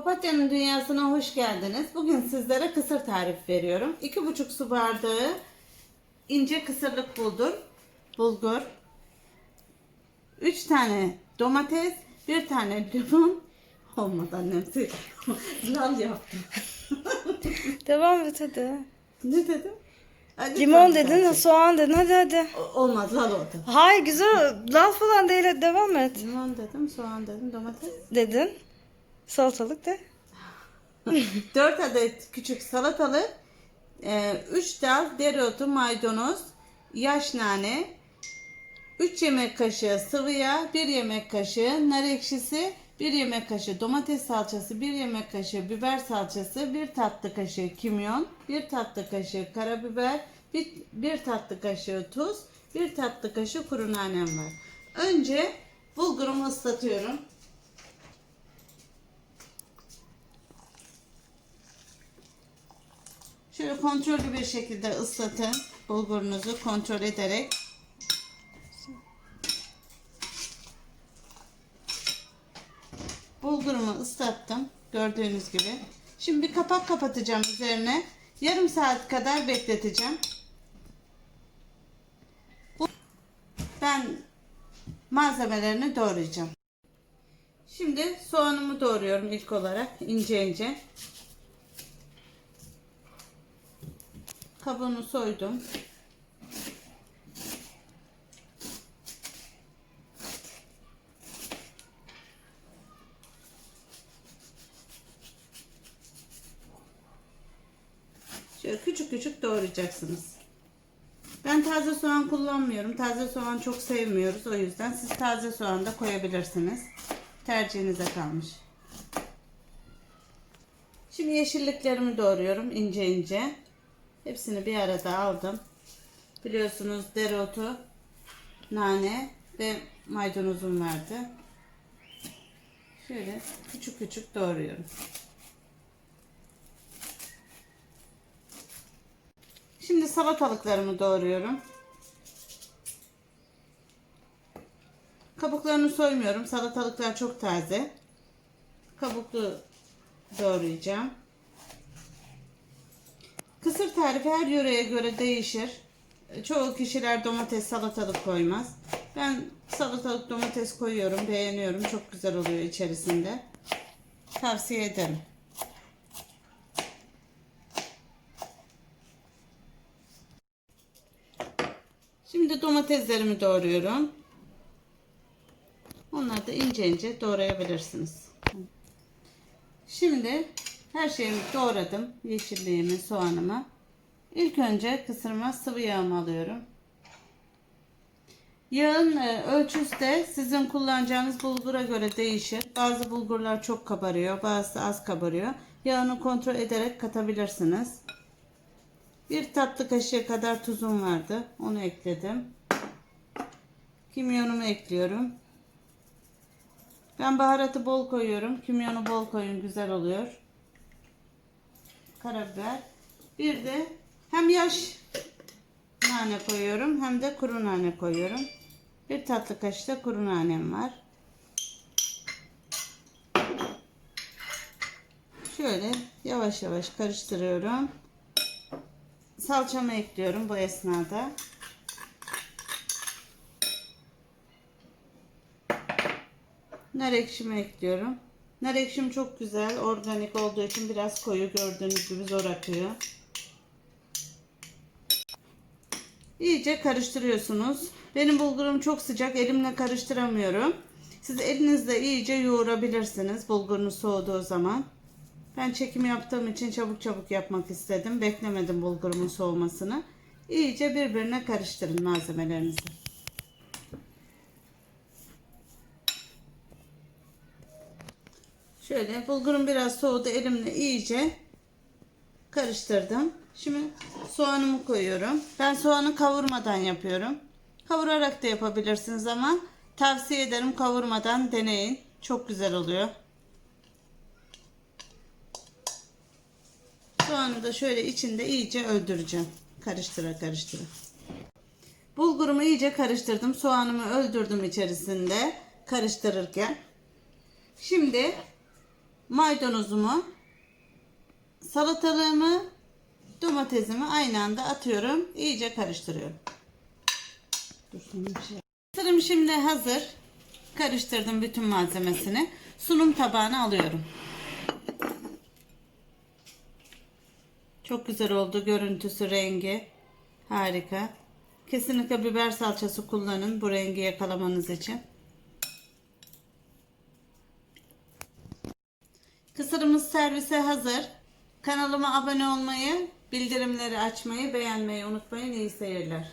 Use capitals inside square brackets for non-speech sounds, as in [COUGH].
Papatya'nın dünyasına hoş geldiniz. Bugün sizlere kısır tarifi veriyorum. 2,5 su bardağı ince kısırlık bulgur, bulgur, 3 tane domates, 1 tane limon, [LAUGHS] olmadı annem [LAUGHS] lal yaptım. [LAUGHS] Devam et hadi. ne dedim? Hadi Limon dedin, gerçek. soğan dedin hadi hadi. O- Olmaz lal oldu. Hayır güzel. Laf falan değil hadi devam et. Limon dedim, soğan dedim, domates. Dedin. Salatalık de. 4 [LAUGHS] adet küçük salatalık, 3 dal dereotu, maydanoz, yaş nane, 3 yemek kaşığı sıvı yağ, 1 yemek kaşığı nar ekşisi, 1 yemek kaşığı domates salçası, 1 yemek kaşığı biber salçası, 1 tatlı kaşığı kimyon, 1 tatlı kaşığı karabiber, 1, 1 tatlı kaşığı tuz, 1 tatlı kaşığı kuru nanem var. Önce bulgurumu ıslatıyorum. Şöyle kontrollü bir şekilde ıslatın bulgurunuzu kontrol ederek. Bulgurumu ıslattım gördüğünüz gibi. Şimdi bir kapak kapatacağım üzerine. Yarım saat kadar bekleteceğim. Ben malzemelerini doğrayacağım. Şimdi soğanımı doğruyorum ilk olarak ince ince. Kabuğunu soydum. Şöyle küçük küçük doğrayacaksınız. Ben taze soğan kullanmıyorum. Taze soğan çok sevmiyoruz. O yüzden siz taze soğan da koyabilirsiniz. Tercihinize kalmış. Şimdi yeşilliklerimi doğruyorum ince ince. Hepsini bir arada aldım. Biliyorsunuz dereotu, nane ve maydanozum vardı. Şöyle küçük küçük doğruyorum. Şimdi salatalıklarımı doğruyorum. Kabuklarını soymuyorum. Salatalıklar çok taze. Kabuklu doğrayacağım. Kısır tarifi her yöreye göre değişir. Çoğu kişiler domates salatalık koymaz. Ben salatalık domates koyuyorum, beğeniyorum. Çok güzel oluyor içerisinde. Tavsiye ederim. Şimdi domateslerimi doğruyorum. Onları da ince ince doğrayabilirsiniz. Şimdi her şeyimi doğradım. Yeşilliğimi, soğanımı. İlk önce kısırıma sıvı yağımı alıyorum. Yağın e, ölçüsü de sizin kullanacağınız bulgura göre değişir. Bazı bulgurlar çok kabarıyor, bazısı az kabarıyor. Yağını kontrol ederek katabilirsiniz. Bir tatlı kaşığı kadar tuzum vardı. Onu ekledim. Kimyonumu ekliyorum. Ben baharatı bol koyuyorum. Kimyonu bol koyun güzel oluyor. Karabiber. Bir de hem yaş nane koyuyorum hem de kuru nane koyuyorum. Bir tatlı kaşığı da kuru nanem var. Şöyle yavaş yavaş karıştırıyorum. Salçamı ekliyorum bu esnada. Nar ekşimi ekliyorum. Nar ekşim çok güzel. Organik olduğu için biraz koyu gördüğünüz gibi zor akıyor. İyice karıştırıyorsunuz. Benim bulgurum çok sıcak. Elimle karıştıramıyorum. Siz elinizle iyice yoğurabilirsiniz bulgurunuz soğuduğu zaman. Ben çekim yaptığım için çabuk çabuk yapmak istedim. Beklemedim bulgurumun soğumasını. İyice birbirine karıştırın malzemelerinizi. Şöyle bulgurum biraz soğudu. Elimle iyice karıştırdım. Şimdi soğanımı koyuyorum. Ben soğanı kavurmadan yapıyorum. Kavurarak da yapabilirsiniz ama tavsiye ederim kavurmadan deneyin. Çok güzel oluyor. Soğanı da şöyle içinde iyice öldüreceğim. Karıştıra karıştıra. Bulgurumu iyice karıştırdım. Soğanımı öldürdüm içerisinde karıştırırken. Şimdi maydanozumu, salatalığımı, domatesimi aynı anda atıyorum. İyice karıştırıyorum. Bir şey. Şimdi hazır. Karıştırdım bütün malzemesini. Sunum tabağına alıyorum. Çok güzel oldu görüntüsü, rengi. Harika. Kesinlikle biber salçası kullanın bu rengi yakalamanız için. Kısırımız servise hazır. Kanalıma abone olmayı, bildirimleri açmayı, beğenmeyi unutmayın. İyi seyirler.